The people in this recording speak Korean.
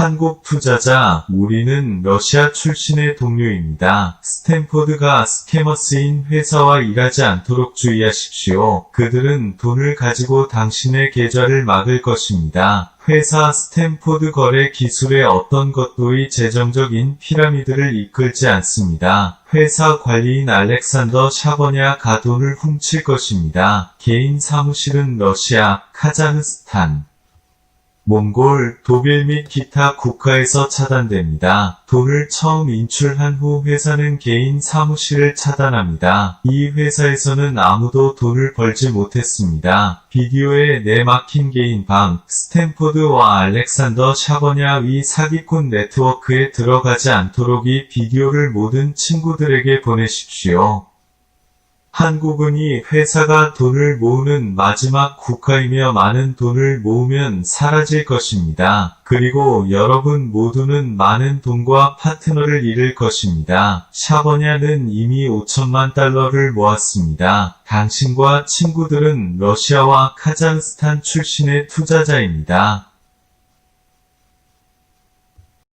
한국 투자자, 우리는 러시아 출신의 동료입니다. 스탠포드가 스캐머스인 회사와 일하지 않도록 주의하십시오. 그들은 돈을 가지고 당신의 계좌를 막을 것입니다. 회사 스탠포드 거래 기술의 어떤 것도의 재정적인 피라미드를 이끌지 않습니다. 회사 관리인 알렉산더 샤버냐가 돈을 훔칠 것입니다. 개인 사무실은 러시아, 카자흐스탄, 몽골, 독일 및 기타 국가에서 차단됩니다. 돈을 처음 인출한 후 회사는 개인 사무실을 차단합니다. 이 회사에서는 아무도 돈을 벌지 못했습니다. 비디오에 내막힌 개인 방, 스탠포드와 알렉산더 샤버냐의 사기꾼 네트워크에 들어가지 않도록 이 비디오를 모든 친구들에게 보내십시오. 한국은 이 회사가 돈을 모으는 마지막 국가이며 많은 돈을 모으면 사라질 것입니다. 그리고 여러분 모두는 많은 돈과 파트너를 잃을 것입니다. 샤버냐는 이미 5천만 달러를 모았습니다. 당신과 친구들은 러시아와 카자흐스탄 출신의 투자자입니다.